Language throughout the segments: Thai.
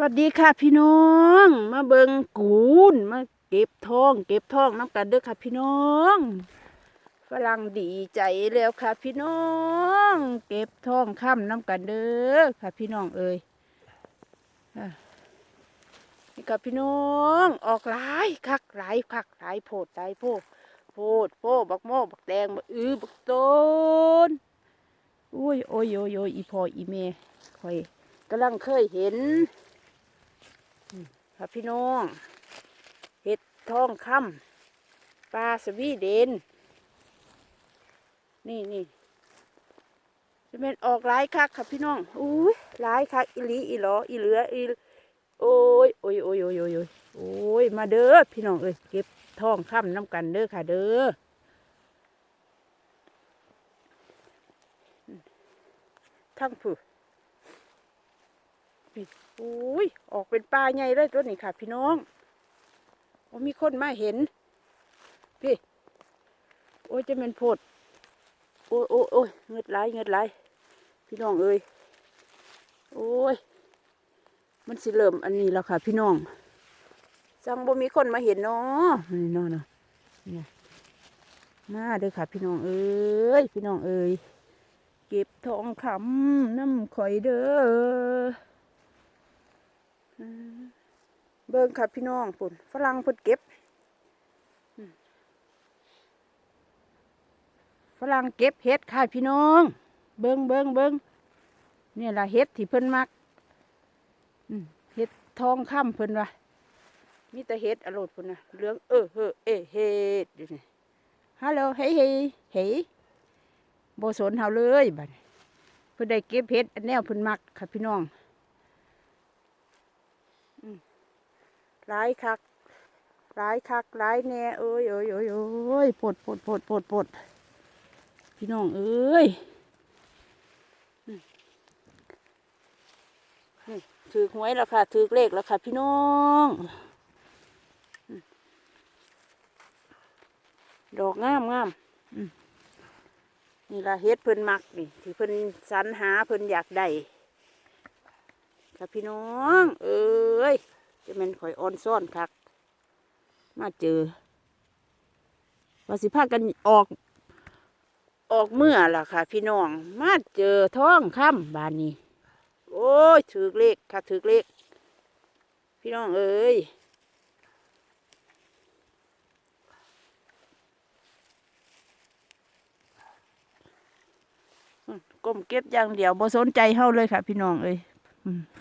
วัสดีค่ะพี่น้อง มาเบิงกูนมาเก็บทอง เก็บทองน้ำกันเด้อค่ะพี่น้องฝรั่งดีใจแล้วค่ะพี่น้อง เก็บทองค่ำน้ำกันเด้อค่ะพี่น้องเอ้ยนี่ค่ะพี่น้องออกหลายคักหลายคักหลายโพดหลายโพดโพดโพดบักโมบักแดงบักอือบักต้นอุ้ยโอ้ยโอ้ยโอ้ยอีพออีเมคอยกำลังเคยเห็น ค่ะพี่น้องเห็ดทองคำปลาสวีเดน นี่นี่จะเป็นออกหลายคักค่ะพี่น้องอุ้ยหลายคักอีหลีอีหลออีเหลืออีโอ้ยโอ้ยโอ้ยโอ้ยโอ้ยโอ้ยโอ้ยมาเด้อพี่น้องเอ้ยเก็บทองคำน้ำกันเด้อค่ะเด้อทั้งผู้ พี่อุ้ยออกเป็นปลาใหญ่เลยตัวนี้ค่ะ พี่น้องโอ้มีคนมาเห็น พี่ โอ้ยจะเป็นโพดโอ้ยโอ้ยโอ้ยเงือดไหลเงือดไหลพี่น้องเอ้ยโอ้ยมันสิเริ่มอันนี้แล้วค่ะ พี่น้องจังบ่มีคนมาเห็นเนาะนี่เนาะเนาะเนี่ยมาเด้อค่ะ พี่น้องเอ้ยพี่น้องเอ้ยเก็บทองคำน้ำข่อยเด้อ เบิ่งค่ะพี่น้องปุ่นฝรั่งพิ่นเก็บฝรั่งเก็บเห็ดค่ะพี่น้อง เบิ่งเบิ่งเบิ่งนี่ละเห็ดที่เพิ่นมักเห็ดทองคำเพิ่นว่ามีแต่เห็ดอรดพุ่นนะเหลืองเออเฮอเอเฮ็ดอยู่นี่ฮัลโหลเฮ้เฮ้เฮ้ยบ่สนเฮาเลยบัดเพิ่นได้เก็บเห็ดอันแนวเพิ่นมักค่ะพี่น้อง หลายคักหลายคักหลายแน่เอ้ยเอ้ยเอ้ยเอ้ยปวดปวดปวดปวดปวดพี่น้องเอ้ยนี่ถือหวยแล้วค่ะถือเลขแล้วค่ะ พี่น้องดอกงามงามอืมนี่ละเฮ็ดเพิ่นมักนี่ที่เพิ่นสรรหาเพิ่นอยากได้ค่ะพี่น้อง เอ้ย จะเป็นข่อยอ่อนซ่อนคัก มาเจอว่าสิพากันออก ออกเมื่อล่ะค่ะ พี่น้อง มาเจอท้องค่ำบานนี้ โอ้ยถือเลขค่ะถือเลขพี่น้องเอ้ยก้มเก็บอย่างเดียวบ่สนใจเฮาเลยค่ะ พี่น้องเอ้ย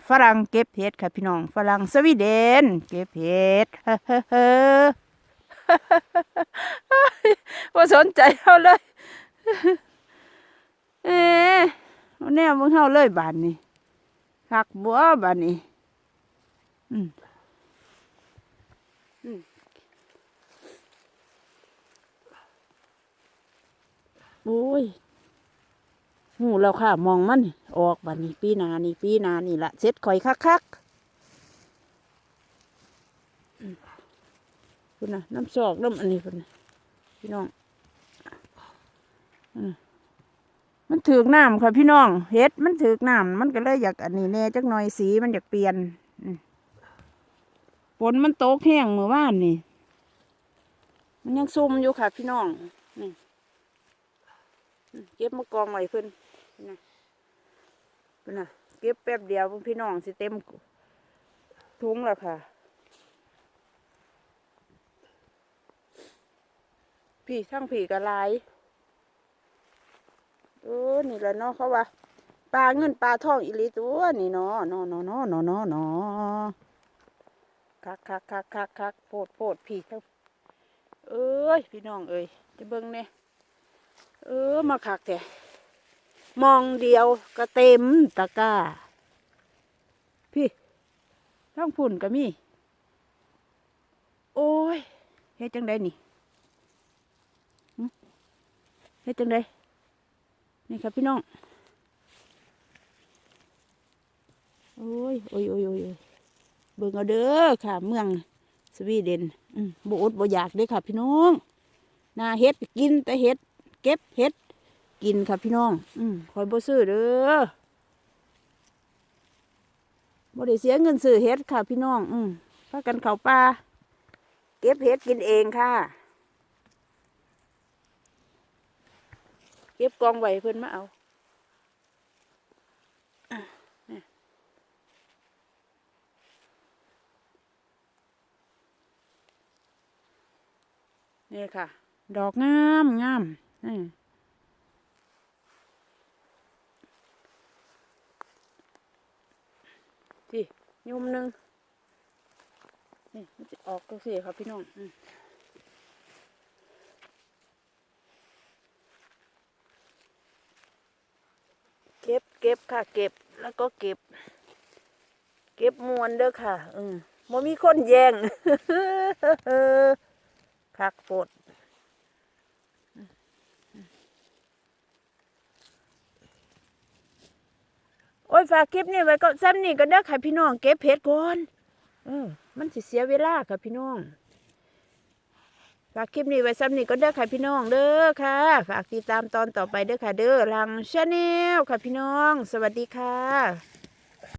ฝรั่งเก็บเห็ดค่ะพี่น้อง ฝรั่งสวีเดน เก็บเห็ดเฮ้อเฮ้อเฮ้อว่าสนใจเขาเลย เอ๊ะเอแนวมึงเฮาเลยบานนี้คักบัวบานนี้อืมอืมโอ้ย หูแล้วค่ะ มองมัน ออกบัดนี้ปีนานี่ปีนานี่ละเซ็ตข่อยคักคักคุณนะน้ำซอกน้ำอันนี้คุณพี่น้องมันถือกน้ำค่ะพี่น้องเฮ็ดมันถือกน้ำมันก็เลยอยากอันนี้แน่จักหน่อยสีมันอยากเปลี่ยนฝนมันตกแห้งเมื่อวานนี่ มันยังซุ่มอยู่ค่ะพี่น้อง เก็บมากองไว้เพิ่นนะเพิ่นน่ะ เก็บแป๊บเดียวพี่น้องสิเต็มถุงแล้วค่ะ พี่ทั้งผีกระลายเออนี่แหละเนาะเขาว่าปลาเงินปลาทองอีหลีตัวนี่เนาะเนาะเนาะเนาะเนาะเนาะเนาะคักคักคักคักคักโพดโพดพี่ทั้งเอ้ยพี่น้องเอ้ยจะเบิ่งเนี่ย เออมาคักแท้มองเดียวก็เต็มตะกร้า พี่ทั้งพุ่นก็มี โอ้ยเฮ็ดจังไดนี่เฮ็ดจังไดนี่ครับพี่น้อง โอ้ย โอ้ยโอ้ยโอ้ยอยเบิ่งเอาเด้อค่ะ เมืองสวีเดนอืมบ่อดบ่อยากเด้อค่ะ พี่น้อง นาเฮ็ดกินแต่เฮ็ด เก็บเฮ็ด กินค่ะพี่น้อง อืมคอยบ่ซื้อเด้อบ่ได้เสียเงินซื้อเฮ็ดค่ะพี่น้อง อืมพากันเข้าป่าเก็บเฮ็ดกินเองค่ะ เก็บกองไว้เพิ่นมาเอาอะนี่นี่ค่ะ ดอกงามงาม นี่ที่ยุมหนึ่งนี่มันจะออกก็สิครับพี่น้องเก็บเก็บค่ะ เก็บแล้วก็เก็บ เก็บมวนเด้อค่ะ อืมบ่มีคนแย่งคักปด อ้ยฝากคลิปนี้ไว้ก็ซ้ำนี่ก็เด้อค่ะพี่น้องเก็บเพชรก่อนเออ มันสิเสียเวลาค่ะพี่น้องฝากคลิปนี้ไว้ซ้ำนี่ก็เด้อค่ะพี่น้องเด้อค่ะ ฝากติดตามตอนต่อไปเด้อค่ะเด้อลังชาแนลค่ะพี่น้อง สวัสดีค่ะ